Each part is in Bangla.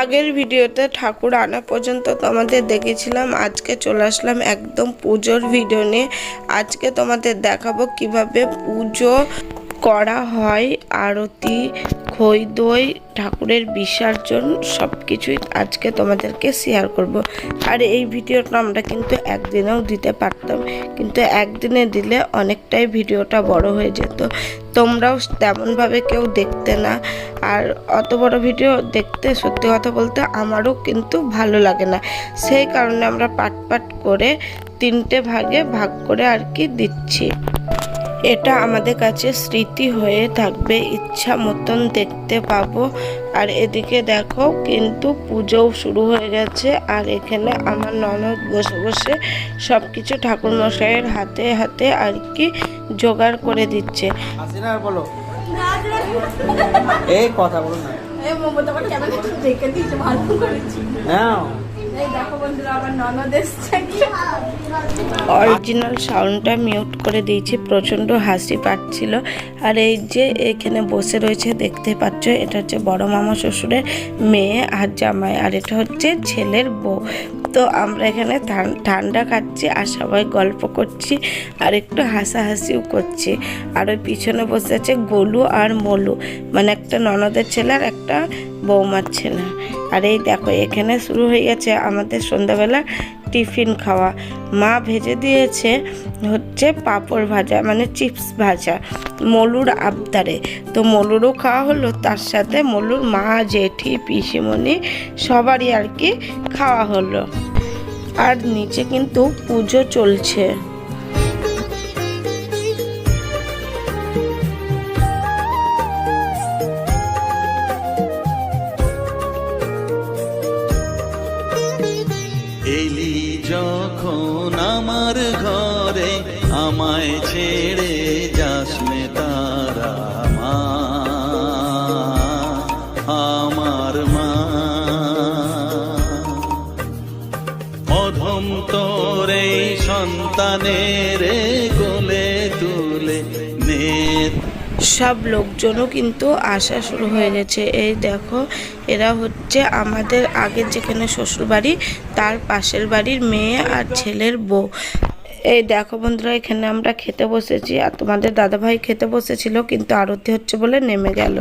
আগের ভিডিওতে ঠাকুর আনা পর্যন্ত তোমাদের দেখেছিলাম, আজকে চলে আসলাম একদম পুজোর ভিডিও নিয়ে। আজকে তোমাদের দেখাবো কীভাবে পুজো করা হয়, আরতি, খই দই, ঠাকুরের বিসর্জন সব কিছুই আজকে তোমাদেরকে শেয়ার করব। আর এই ভিডিওটা আমরা কিন্তু একদিনেও দিতে পারতাম, কিন্তু একদিনে দিলে অনেকটাই ভিডিওটা বড় হয়ে যেত। তোমরাও তেমনভাবে কেউ দেখতে না। আর অত বড় ভিডিও দেখতে, সত্যি কথা বলতে আমারও কিন্তু ভালো লাগে না। সেই কারণে আমরা পাট পাট করে তিনটে ভাগে ভাগ করে আর কি দিচ্ছি। এটা আমাদের কাছে স্মৃতি হয়ে থাকবে ইচ্ছা মতন দেখতে পাবো। আর এদিকে দেখো কিন্তু পুজোও শুরু হয়ে গেছে। আর এখানে আমার ননদ বসে বসে সব কিছু ঠাকুরমশাইয়ের হাতে হাতে আর কি জোগাড় করে দিচ্ছে। বলো। এই কথা বলো না। অরিজিনাল সাউন্ডটা মিউট করে দিয়েছি প্রচণ্ড হাসি পাচ্ছিল। আর এই যে এখানে বসে রয়েছে, দেখতে পাচ্ছ, এটা হচ্ছে বড় মামা শ্বশুরের মেয়ে আর জামাই, আর এটা হচ্ছে ছেলের বউ। তো আমরা এখানে ঠান- ঠান্ডা খাচ্ছি আর সবাই গল্প করছি আর একটু হাসাহাসিও করছি। আর ওই পিছনে বসে আছে গোলু আর মলু। মানে একটা ননদের ছেলে আর একটা বৌমার ছেলে। আর এই দেখো, এখানে শুরু হয়ে গেছে আমাদের সন্ধ্যাবেলা টিফিন খাওয়া। মা ভেজে দিয়েছে হচ্ছে পাঁপড় ভাজা মানে চিপস ভাজা মলুর আবদারে। তো মলুরও খাওয়া হলো, তার সাথে মলুর মা, জেঠি, পিসিমণি সবারই আর কি খাওয়া হলো। আর নিচে কিন্তু পুজো চলছে। সব লোকজনও কিন্তু আসা শুরু হয়ে গেছে। এই দেখো, এরা হচ্ছে আমাদের আগের যেখানে শ্বশুর বাড়ি, তার পাশের বাড়ির মেয়ে আর ছেলের বউ। এই দেখো বন্ধুরা, এখানে আমরা খেতে বসেছি। আর তোমাদের দাদাভাই খেতে বসেছিল, কিন্তু আরতি হচ্ছে বলে নেমে গেল।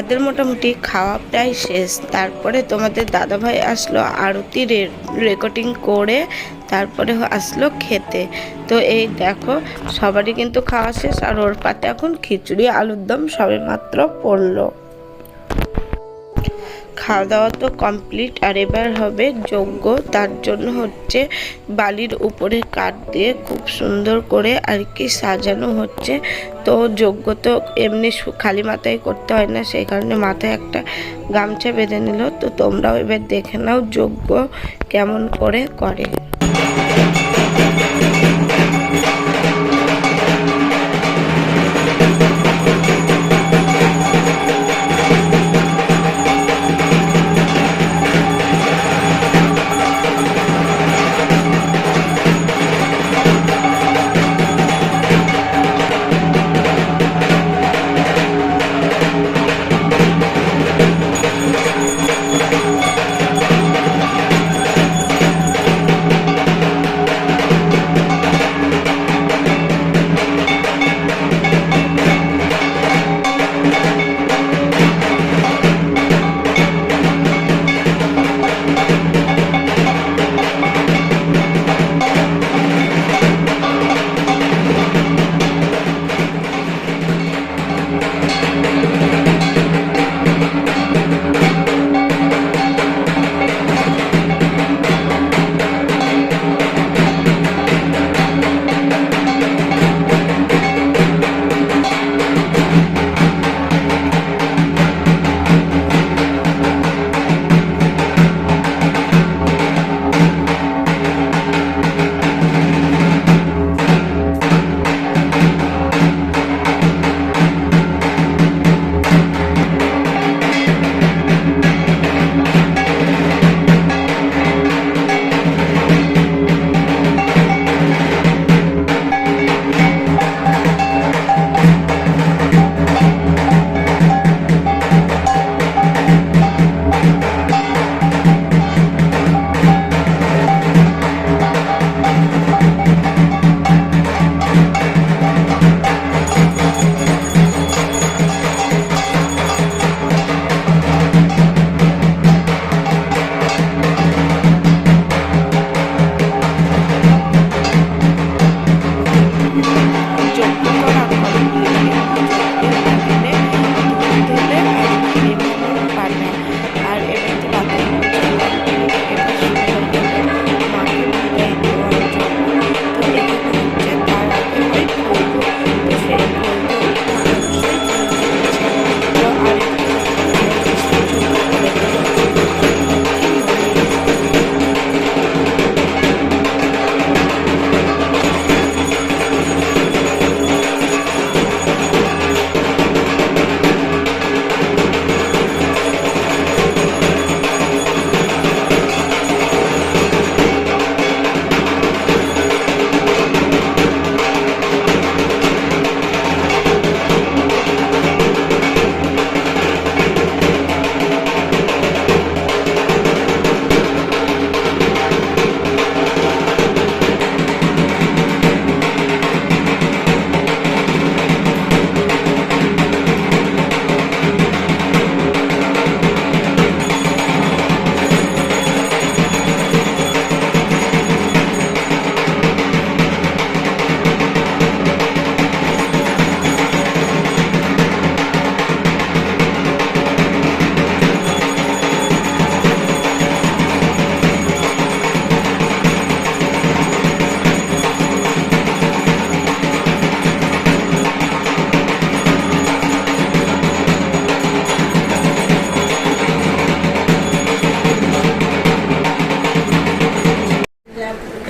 আমাদের মোটামুটি খাওয়া প্রায় শেষ। তারপরে তোমাদের দাদাভাই আসলো আরতি রেকর্ডিং করে তারপরে আসলো খেতে। তো এই দেখো, সবারই কিন্তু খাওয়া শেষ আর ওর পাতে এখন খিচুড়ি, আলুর দম সবে মাত্র পড়ল। খাওয়া দাওয়া তো কমপ্লিট, আর এবার হবে যজ্ঞ। তার জন্য হচ্ছে বালির উপরে কাঠ দিয়ে খুব সুন্দর করে আর কি সাজানো হচ্ছে। তো যজ্ঞ তো এমনি খালি মাথায় করতে হয় না, সেই কারণে মাথায় একটা গামছা বেঁধে নিল। তো তোমরাও এবার দেখে নাও যজ্ঞ কেমন করে করে।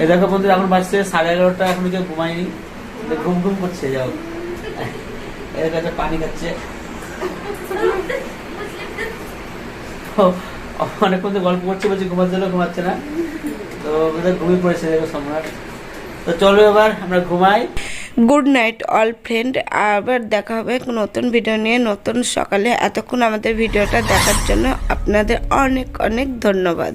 এই দেখো বন্ধুরা এখন বাজছে সাড়ে এগারোটা, এখন কেউ ঘুমায়নি। ঘুম ঘুম করছে যাও এর কাছে পানি খাচ্ছে। অনেকক্ষণ তো গল্প করছে, বলছে ঘুমাতে দিলেও ঘুমাচ্ছে না। তো ঘুমিয়ে পড়েছে দেখো সম্রাট। তো চলো এবার, আমরা ঘুমাই। গুড নাইট অল ফ্রেন্ড, আবার দেখা হবে নতুন ভিডিও নিয়ে, নতুন সকালে। এতক্ষণ আমাদের ভিডিওটা দেখার জন্য আপনাদের অনেক অনেক ধন্যবাদ।